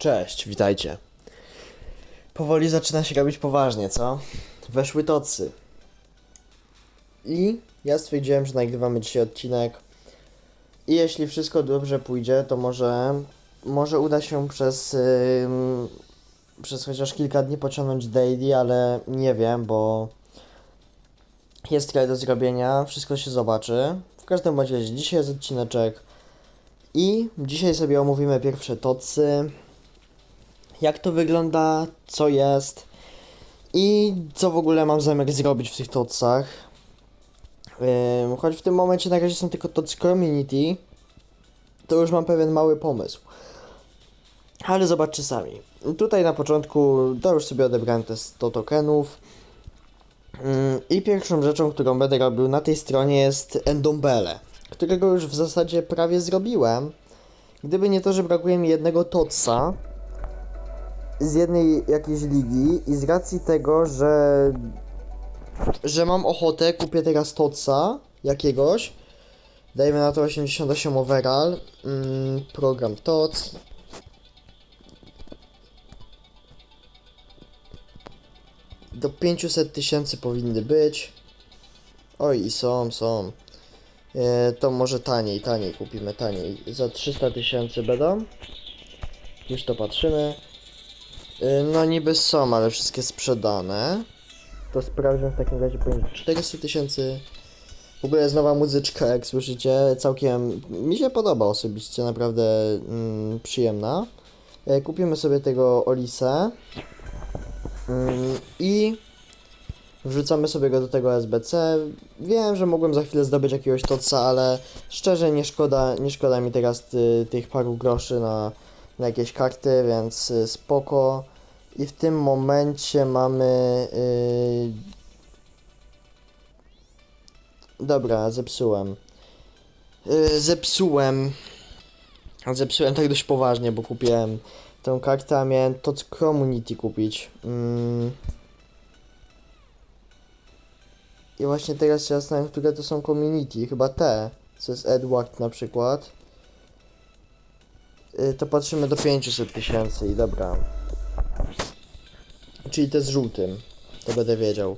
Cześć, witajcie. Powoli zaczyna się robić poważnie, co? Weszły tocy. I ja stwierdziłem, że nagrywamy dzisiaj odcinek. I jeśli wszystko dobrze pójdzie, to może, może uda się przez, ym, przez chociaż kilka dni pociągnąć daily, ale nie wiem, bo jest trochę do zrobienia, wszystko się zobaczy. W każdym razie dzisiaj jest odcineczek. I dzisiaj sobie omówimy pierwsze tocy, jak to wygląda, co jest i co w ogóle mam zamiar zrobić w tych tocach. Ym, choć w tym momencie na razie są tylko tocy community, to już mam pewien mały pomysł. Ale zobaczcie sami. Tutaj na początku to już sobie odebrałem te 100 tokenów. I pierwszą rzeczą, którą będę robił na tej stronie jest Endombele, którego już w zasadzie prawie zrobiłem. Gdyby nie to, że brakuje mi jednego totsa z jednej jakiejś ligi i z racji tego, że że mam ochotę, kupię teraz totsa jakiegoś. Dajmy na to 88 overall. Mm, program TOTS. Do 500 tysięcy powinny być. Oj, i są, są. E, to może taniej, taniej kupimy, taniej. Za 300 tysięcy będą. Już to patrzymy. E, no niby są, ale wszystkie sprzedane. To sprawdzę w takim razie poniżej 400 tysięcy. W ogóle jest nowa muzyczka, jak słyszycie, całkiem mi się podoba osobiście, naprawdę mm, przyjemna. E, kupimy sobie tego Olisę mm, i wrzucamy sobie go do tego SBC. Wiem, że mogłem za chwilę zdobyć jakiegoś toca, ale szczerze nie szkoda, nie szkoda mi teraz ty, tych paru groszy na, na jakieś karty, więc y, spoko. I w tym momencie mamy. Yy... Dobra, zepsułem. Yy, zepsułem. Zepsułem tak dość poważnie, bo kupiłem tą kartę, a miałem to Community kupić. Mm. I właśnie teraz się zastanawiam, które to są community. Chyba te, co jest Edward na przykład. Yy, to patrzymy do 500 tysięcy i dobra. Czyli te z żółtym. To będę wiedział.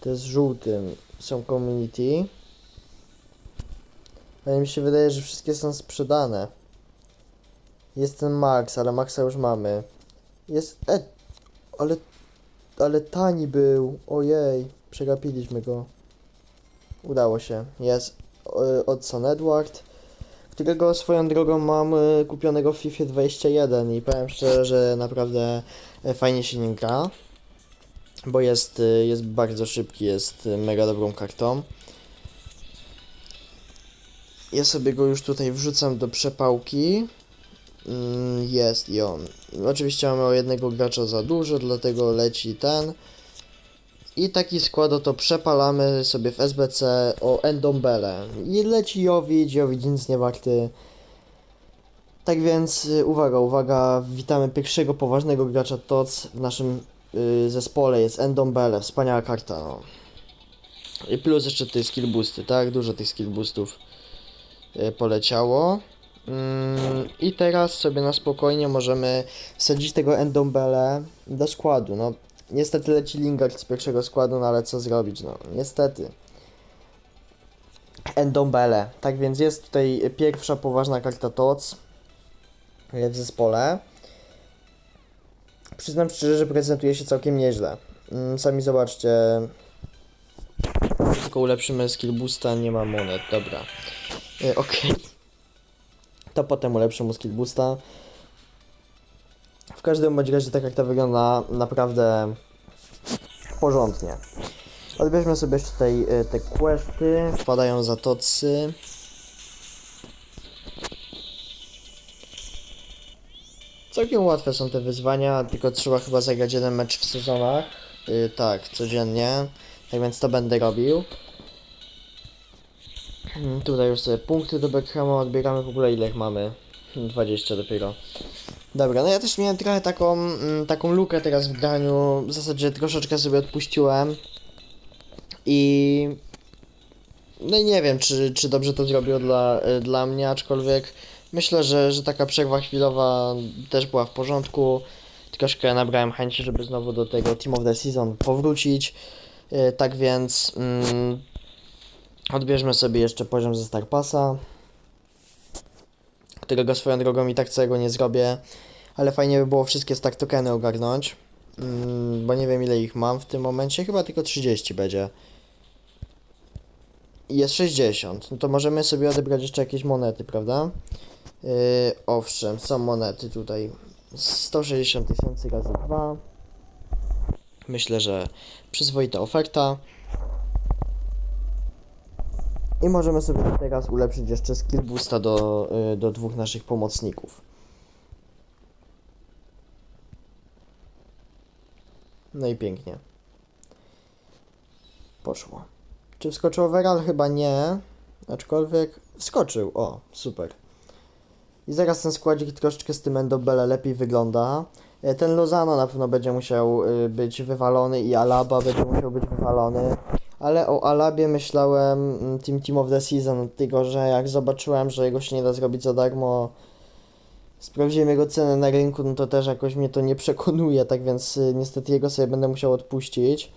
Te z żółtym są community. Ale mi się wydaje, że wszystkie są sprzedane. Jest ten Max, ale Maxa już mamy. Jest Ed... Ale... Ale tani był. Ojej. Przegapiliśmy go. Udało się. Jest e, od Son Edward. Którego swoją drogą mam e, kupionego w FIFA 21 i powiem szczerze, że naprawdę e, fajnie się nim gra. Bo jest, e, jest bardzo szybki, jest mega dobrą kartą. Ja sobie go już tutaj wrzucam do przepałki. Mm, Jest i on. Oczywiście mamy o jednego gracza za dużo, dlatego leci ten. I taki skład oto przepalamy sobie w SBC o Endombele. I leci Jowic, Jowic nic nie warty. Tak więc y, uwaga, uwaga, witamy pierwszego poważnego gracza TOC w naszym y, zespole, jest Endombele, wspaniała karta. No. I plus jeszcze te skill boosty, tak? Dużo tych skill boostów y, poleciało. Mm, I teraz sobie na spokojnie możemy wsadzić tego Endombele do składu. No, niestety leci Lingard z pierwszego składu, no ale co zrobić, no niestety. Endombele. Tak więc jest tutaj pierwsza poważna karta TOC e, w zespole. Przyznam szczerze, że prezentuje się całkiem nieźle. Mm, Sami zobaczcie. Tylko ulepszymy skill boosta, nie ma monet, dobra. E, Okej. To potem ulepszę mu skill boosta. W każdym bądź razie ta karta wygląda naprawdę porządnie. Odbierzmy sobie jeszcze tutaj y, te questy, wpadają za tocy. Całkiem łatwe są te wyzwania, tylko trzeba chyba zagrać jeden mecz w sezonach. Y, tak, codziennie. Tak więc to będę robił. Mm, Tutaj już sobie punkty do Beckhama odbieramy. W ogóle ile mamy? 20 dopiero. Dobra, no ja też miałem trochę taką, mm, taką lukę teraz w graniu. W zasadzie troszeczkę sobie odpuściłem. I. No i nie wiem, czy, czy dobrze to zrobiło dla, y, dla mnie, aczkolwiek myślę, że, że taka przerwa chwilowa też była w porządku. Troszkę nabrałem chęci, żeby znowu do tego Team of the Season powrócić. Yy, tak więc mm, odbierzmy sobie jeszcze poziom ze Star Passa, którego swoją drogą i tak całego nie zrobię, ale fajnie by było wszystkie Star Tokeny ogarnąć, mm, bo nie wiem ile ich mam w tym momencie, chyba tylko 30 będzie. Jest 60, no to możemy sobie odebrać jeszcze jakieś monety, prawda? Yy, owszem, są monety tutaj. 160 tysięcy razy 2. Myślę, że przyzwoita oferta. I możemy sobie teraz ulepszyć jeszcze skill boosta do, yy, do dwóch naszych pomocników. No i pięknie. Poszło. Czy wskoczył overall? Chyba nie. Aczkolwiek wskoczył. O, super. I zaraz ten składzik troszeczkę z tym Endobele lepiej wygląda. E, Ten Lozano na pewno będzie musiał y, być wywalony i Alaba będzie musiał być wywalony. Ale o Alabie myślałem mm, Team Team of the Season, tylko że jak zobaczyłem, że jego się nie da zrobić za darmo, sprawdziłem jego cenę na rynku, no to też jakoś mnie to nie przekonuje, tak więc y, niestety jego sobie będę musiał odpuścić.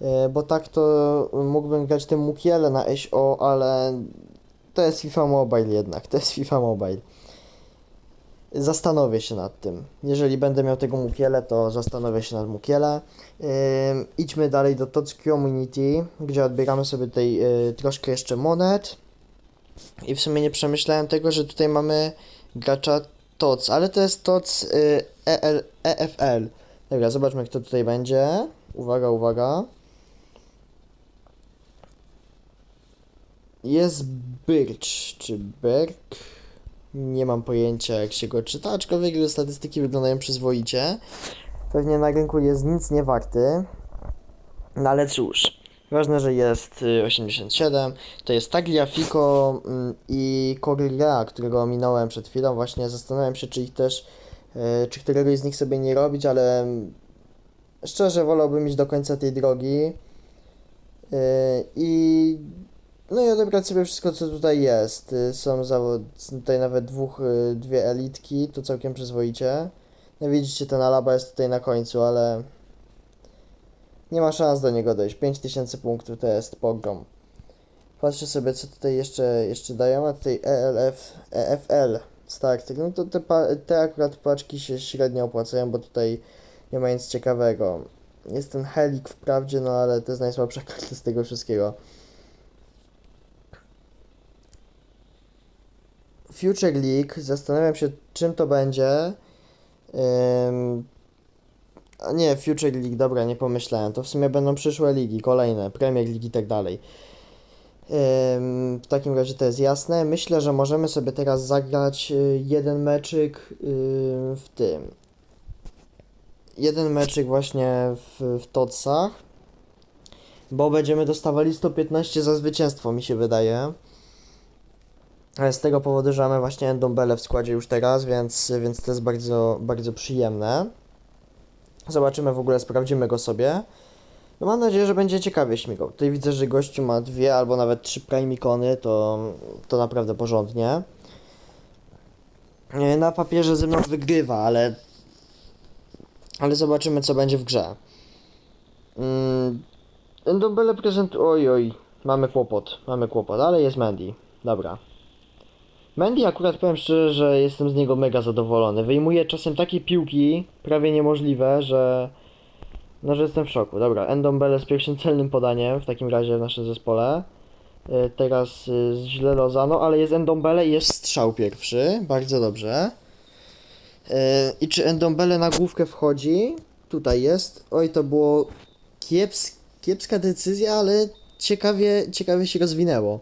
E, Bo tak to mógłbym grać tym Mukiele na SO, ale to jest FIFA Mobile jednak, to jest FIFA Mobile. Zastanowię się nad tym. Jeżeli będę miał tego Mukiele, to zastanowię się nad Mukiele. Ym, idźmy dalej do TOC Community, gdzie odbieramy sobie tutaj y, troszkę jeszcze monet. I w sumie nie przemyślałem tego, że tutaj mamy gracza TOC, ale to jest TOC y, EL, EFL. Dobra, zobaczmy kto tutaj będzie. Uwaga, uwaga. Jest Birch, czy Berk? Nie mam pojęcia jak się go czyta, aczkolwiek jego statystyki wyglądają przyzwoicie. Pewnie na rynku jest nic nie warty. No ale cóż, ważne, że jest y, 87. To jest Tagliafico mm, i Correa, którego ominąłem przed chwilą. Właśnie zastanawiam się, czy ich też, y, czy któregoś z nich sobie nie robić, ale mm, szczerze wolałbym iść do końca tej drogi. Y, I no i odebrać sobie wszystko, co tutaj jest. Y, Są zawod... tutaj nawet dwóch, y, dwie elitki, to całkiem przyzwoicie. No widzicie, ten Alaba jest tutaj na końcu, ale nie ma szans do niego dojść. 5000 punktów to jest pogrom. Patrzę sobie, co tutaj jeszcze, jeszcze dają, a tutaj ELF, EFL Starter. No to te, te akurat paczki się średnio opłacają, bo tutaj nie ma nic ciekawego. Jest ten Helik wprawdzie, no ale to jest najsłabsza karta z tego wszystkiego. Future League, zastanawiam się czym to będzie. Ym, a nie, Future League, dobra, nie pomyślałem. To w sumie będą przyszłe ligi, kolejne, Premier League i tak dalej. W takim razie to jest jasne. Myślę, że możemy sobie teraz zagrać y, jeden meczyk y, w tym. Jeden meczyk właśnie w, w Totsach. Bo będziemy dostawali 115 za zwycięstwo, mi się wydaje. Z tego powodu, że mamy właśnie Endombele w składzie już teraz, więc, więc to jest bardzo, bardzo przyjemne. Zobaczymy w ogóle, sprawdzimy go sobie. No mam nadzieję, że będzie ciekawie śmigał. Tutaj widzę, że gościu ma dwie albo nawet trzy prime ikony, to, to naprawdę porządnie. E, Na papierze ze mną wygrywa, ale ale zobaczymy co będzie w grze. Mm, prezent... Oj, oj, mamy kłopot, mamy kłopot, ale jest Mandy. Dobra. Mandy akurat powiem szczerze, że jestem z niego mega zadowolony. Wyjmuje czasem takie piłki, prawie niemożliwe, że... No, że jestem w szoku. Dobra, Endombele z pierwszym celnym podaniem w takim razie w naszym zespole. Y, Teraz y, źle Lozano, ale jest Endombele i jest strzał pierwszy. Bardzo dobrze. Y, I czy Endombele na główkę wchodzi? Tutaj jest. Oj, to było kieps, kiepska decyzja, ale ciekawie, ciekawie się rozwinęło.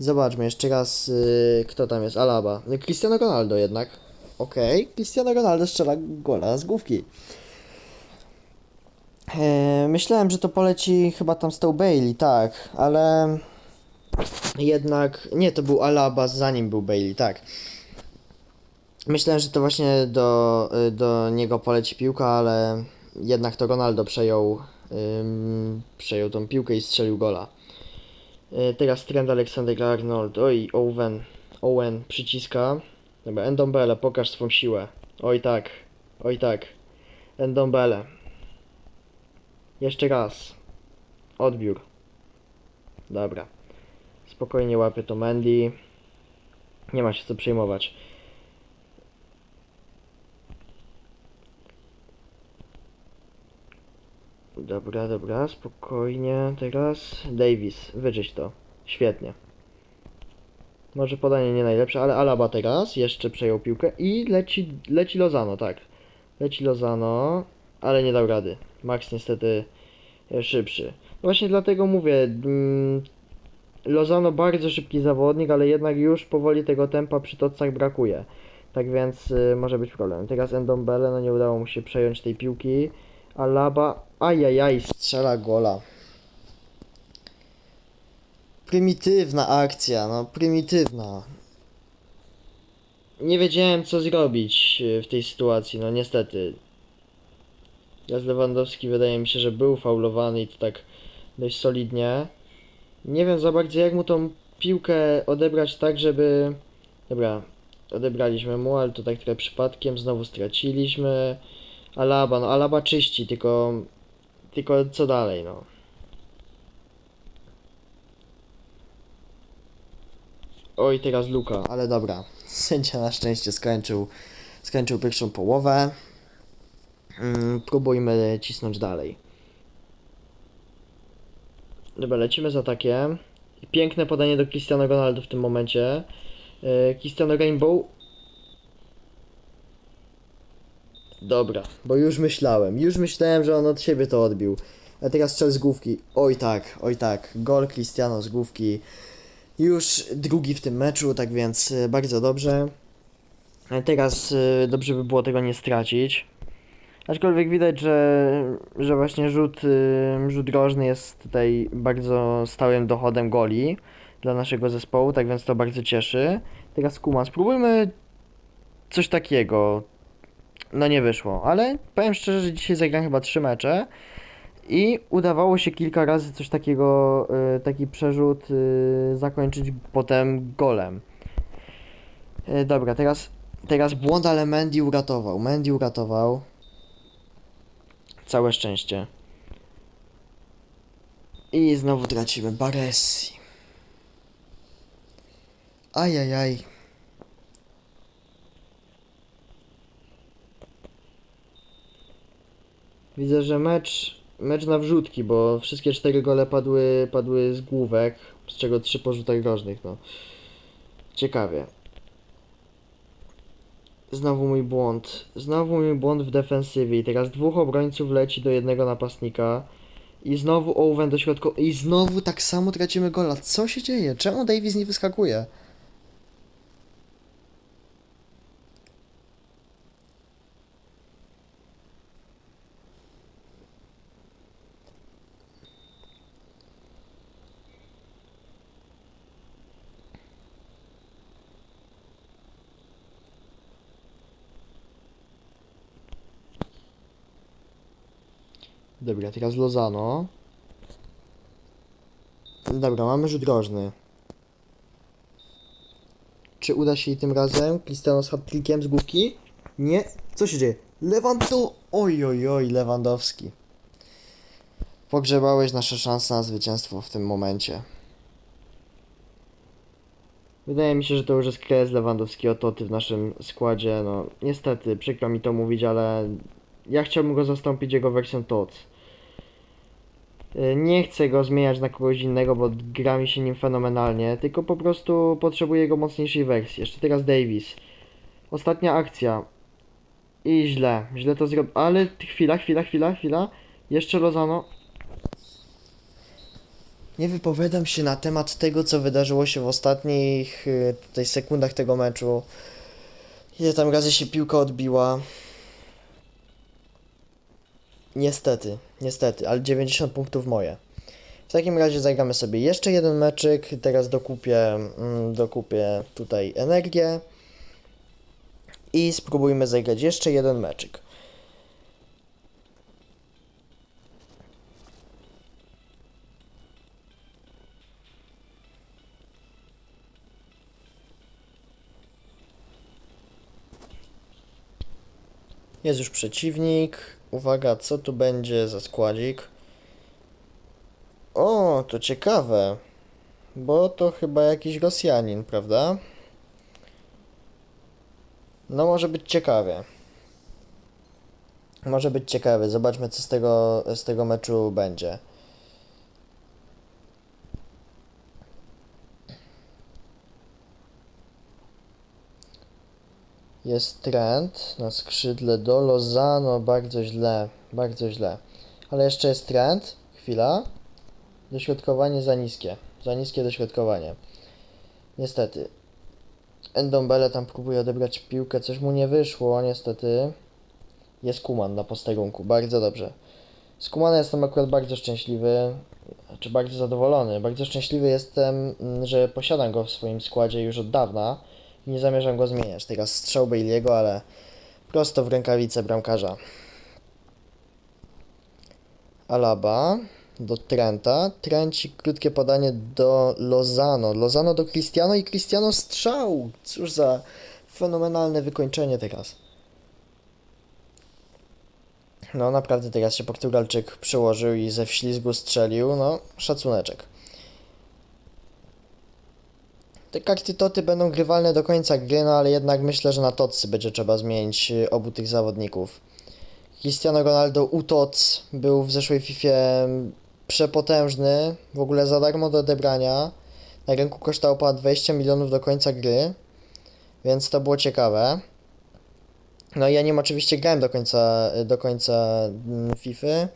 Zobaczmy jeszcze raz, y, kto tam jest. Alaba. No, Cristiano Ronaldo jednak. Okej, Cristiano Ronaldo strzela gola z główki. E, myślałem, że to poleci chyba tam tą Bailey, tak, ale jednak nie, to był Alaba, zanim był Bailey, tak. Myślałem, że to właśnie do, y, do niego poleci piłka, ale jednak to Ronaldo przejął, przejął tą piłkę i strzelił gola. Y, Teraz trend Aleksander Arnold, oj, Owen, Owen przyciska. Dobra, Endombele, pokaż swą siłę. Oj tak, oj tak. Endombele. Jeszcze raz. Odbiór. Dobra. Spokojnie łapie to Mandy. Nie ma się co przejmować. Dobra, dobra, spokojnie. Teraz Davis, wyczyść to. Świetnie. Może podanie nie najlepsze, ale Alaba teraz jeszcze przejął piłkę i leci, leci Lozano, tak. Leci Lozano, ale nie dał rady. Max niestety e, szybszy. Właśnie dlatego mówię, mm, Lozano bardzo szybki zawodnik, ale jednak już powoli tego tempa przy tocach brakuje. Tak więc y, może być problem. Teraz Endombele, no nie udało mu się przejąć tej piłki. Alaba, ajajaj, strzela gola. Prymitywna akcja, no prymitywna. Nie wiedziałem co zrobić y, w tej sytuacji, no niestety. Teraz Lewandowski wydaje mi się, że był faulowany i to tak dość solidnie. Nie wiem za bardzo jak mu tą piłkę odebrać tak, żeby... Dobra, odebraliśmy mu, ale to tak trochę przypadkiem, znowu straciliśmy. Alaba, no Alaba czyści, tylko... Tylko co dalej, no. Oj, teraz Luka, ale dobra. Sędzia na szczęście skończył, skończył pierwszą połowę. Mm, próbujmy cisnąć dalej. Dobra, lecimy z atakiem. Piękne podanie do Cristiano Ronaldo w tym momencie. Yy, Cristiano Rainbow. Dobra, bo już myślałem, już myślałem, że on od siebie to odbił. A teraz strzel z główki. Oj tak, oj tak. Gol Cristiano z główki. Już drugi w tym meczu, tak więc y, bardzo dobrze. A Teraz y, dobrze by było tego nie stracić. Aczkolwiek widać, że, że właśnie rzut, y, rzut rożny jest tutaj bardzo stałym dochodem goli dla naszego zespołu, tak więc to bardzo cieszy. Teraz Kuma, spróbujmy coś takiego. No nie wyszło, ale powiem szczerze, że dzisiaj zagrałem chyba trzy mecze i udawało się kilka razy coś takiego, y, taki przerzut y, zakończyć potem golem. Y, dobra, teraz, teraz błąd, ale Mendy uratował. Mendy uratował. Całe szczęście. I znowu tracimy Baresi. Ajajaj. Widzę, że mecz, mecz na wrzutki, bo wszystkie cztery gole padły, padły z główek, z czego trzy po rzutach rożnych, no. Ciekawie. Znowu mój błąd. Znowu mój błąd w defensywie. I teraz dwóch obrońców leci do jednego napastnika. I znowu Owen do środka. I znowu tak samo tracimy gola. Co się dzieje? Czemu Davis nie wyskakuje? Dobra, teraz Lozano. Dobra, mamy rzut rożny. Czy uda się jej tym razem? Cristiano z hat-trickiem z główki? Nie. Co się dzieje? Lewandu... Oj, oj, oj, Lewandowski. Pogrzebałeś nasze szanse na zwycięstwo w tym momencie. Wydaje mi się, że to już jest kres Lewandowskiego Toty w naszym składzie. No, niestety, przykro mi to mówić, ale ja chciałbym go zastąpić jego wersją TOC. Y, Nie chcę go zmieniać na kogoś innego, bo gra mi się nim fenomenalnie, tylko po prostu potrzebuję jego mocniejszej wersji. Jeszcze teraz Davis. Ostatnia akcja. I źle, źle to zrobił. Ale chwila, chwila, chwila, chwila. Jeszcze Lozano. Nie wypowiadam się na temat tego, co wydarzyło się w ostatnich y, tutaj sekundach tego meczu. Ile tam razy się piłka odbiła. Niestety, niestety, ale 90 punktów moje. W takim razie zagramy sobie jeszcze jeden meczyk. Teraz dokupię, mm, dokupię tutaj energię. I spróbujmy zagrać jeszcze jeden meczyk. Jest już przeciwnik. Uwaga, co tu będzie za składzik? O, to ciekawe. Bo to chyba jakiś Rosjanin, prawda? No, może być ciekawie. Może być ciekawy. Zobaczmy, co z tego, z tego meczu będzie. Jest trend na skrzydle do Lozano. Bardzo źle. Bardzo źle. Ale jeszcze jest trend. Chwila. Dośrodkowanie za niskie. Za niskie dośrodkowanie. Niestety. Endombele tam próbuje odebrać piłkę. Coś mu nie wyszło, niestety. Jest Kuman na posterunku. Bardzo dobrze. Z Kumana jestem akurat bardzo szczęśliwy. Czy bardzo zadowolony. Bardzo szczęśliwy jestem, mm, że posiadam go w swoim składzie już od dawna. Nie zamierzam go zmieniać. Teraz strzał Bailey'ego, ale prosto w rękawice bramkarza. Alaba do Trenta. Trencik, krótkie podanie do Lozano. Lozano do Cristiano i Cristiano strzał. Cóż za fenomenalne wykończenie teraz. No naprawdę teraz się Portugalczyk przyłożył i ze wślizgu strzelił. No, szacuneczek. Te karty toty będą grywalne do końca gry, no ale jednak myślę, że na tocy będzie trzeba zmienić y, obu tych zawodników. Cristiano Ronaldo UTOC był w zeszłej FIFA przepotężny, w ogóle za darmo do odebrania. Na rynku kosztował ponad 20 milionów do końca gry, więc to było ciekawe. No i ja nim oczywiście grałem do końca, do końca mm, FIFA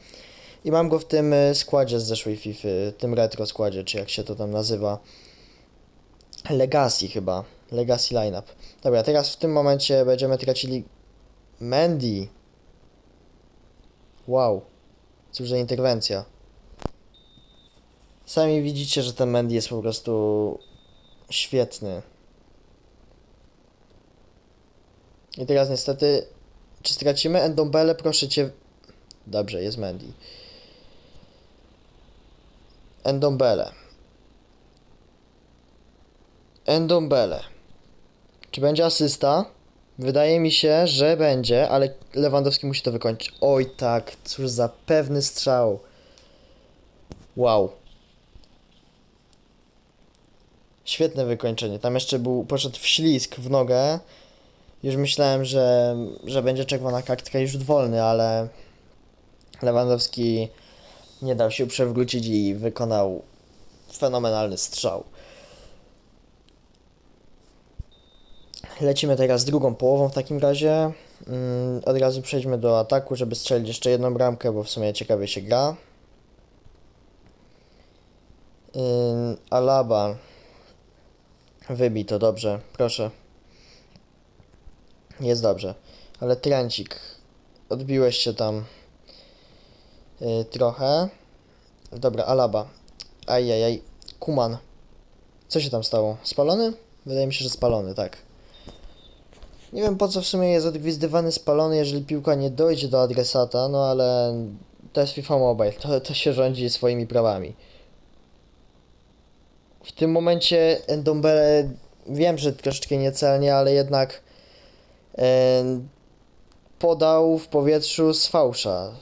i mam go w tym y, składzie z zeszłej FIFA, tym retro składzie, czy jak się to tam nazywa. Legacy chyba, Legacy Lineup. Dobra, teraz w tym momencie będziemy tracili Mandy. Wow, cóż za interwencja. Sami widzicie, że ten Mandy jest po prostu świetny. I teraz niestety, czy stracimy Endombele? Proszę cię. Dobrze, jest Mandy. Endombele. Endombele. Czy będzie asysta? Wydaje mi się, że będzie, ale Lewandowski musi to wykończyć. Oj tak, cóż za pewny strzał. Wow. Świetne wykończenie. Tam jeszcze był, poszedł w ślizg w nogę. Już myślałem, że, że będzie czerwona kartka i rzut wolny, ale Lewandowski nie dał się przewrócić i wykonał fenomenalny strzał. Lecimy teraz drugą połową w takim razie. Mm, Od razu przejdźmy do ataku, żeby strzelić jeszcze jedną bramkę, bo w sumie ciekawie się gra. Alaba. Wybij to dobrze, proszę. Jest dobrze. Ale Trencik. Odbiłeś się tam yy, trochę. Dobra, Alaba. Ajajaj. Kuman. Co się tam stało? Spalony? Wydaje mi się, że spalony, tak. Nie wiem po co w sumie jest odgwizdywany spalony, jeżeli piłka nie dojdzie do adresata, no ale to jest FIFA Mobile, to, to się rządzi swoimi prawami. W tym momencie Endombele, wiem, że troszeczkę niecelnie, ale jednak e, podał w powietrzu z fałsza.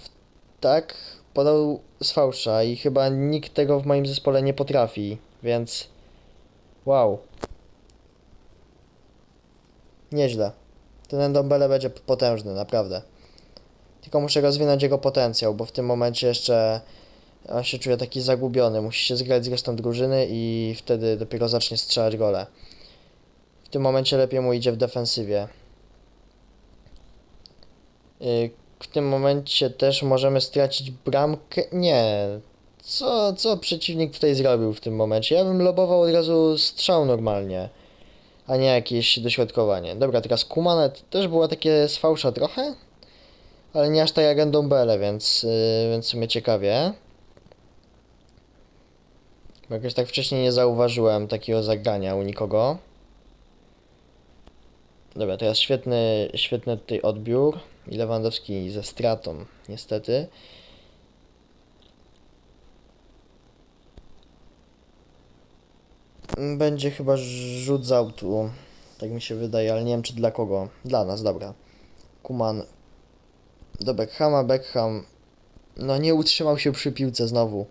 Tak? Podał z fałsza i chyba nikt tego w moim zespole nie potrafi, więc wow. Nieźle. Ten Endombele będzie potężny, naprawdę. Tylko muszę rozwinąć jego potencjał, bo w tym momencie jeszcze on się czuje taki zagubiony. Musi się zgrać z resztą drużyny i wtedy dopiero zacznie strzelać gole. W tym momencie lepiej mu idzie w defensywie. Yy, W tym momencie też możemy stracić bramkę. Nie. Co, co przeciwnik tutaj zrobił w tym momencie? Ja bym lobował od razu strzał normalnie a nie jakieś dośrodkowanie. Dobra, teraz Kumanet też było takie z fałsza trochę, ale nie aż tak jak Endombele, więc, yy, więc w sumie ciekawie. Bo jakoś tak wcześniej nie zauważyłem takiego zagrania u nikogo. Dobra, teraz świetny, świetny tutaj odbiór i Lewandowski ze stratą, niestety. Będzie chyba rzut z autu. Tak mi się wydaje, ale nie wiem czy dla kogo. Dla nas, dobra. Kuman do Beckhama. Beckham no nie utrzymał się przy piłce znowu.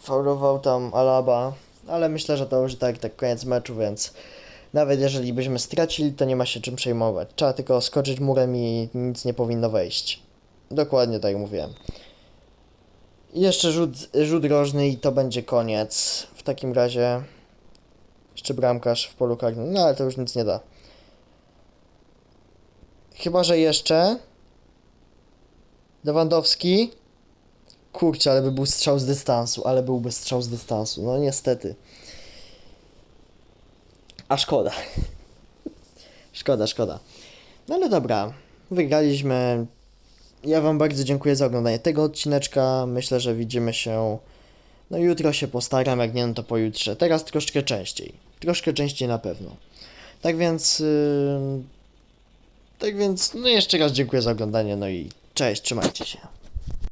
Faulował tam Alaba, ale myślę, że to już tak, tak koniec meczu, więc nawet jeżeli byśmy stracili, to nie ma się czym przejmować. Trzeba tylko skoczyć murem i nic nie powinno wejść. Dokładnie tak mówiłem. Jeszcze rzut, rzut rożny i to będzie koniec. W takim razie jeszcze bramkarz w polu karnym, no ale to już nic nie da. Chyba, że jeszcze Lewandowski. Kurczę, ale by był strzał z dystansu, ale byłby strzał z dystansu. No niestety. A szkoda. szkoda, szkoda. No ale dobra, wygraliśmy. Ja Wam bardzo dziękuję za oglądanie tego odcineczka. Myślę, że widzimy się. No jutro się postaram, jak nie, no to pojutrze. Teraz troszkę częściej. Troszkę częściej na pewno. Tak więc. Yy... Tak więc, no jeszcze raz dziękuję za oglądanie, no i cześć, trzymajcie się.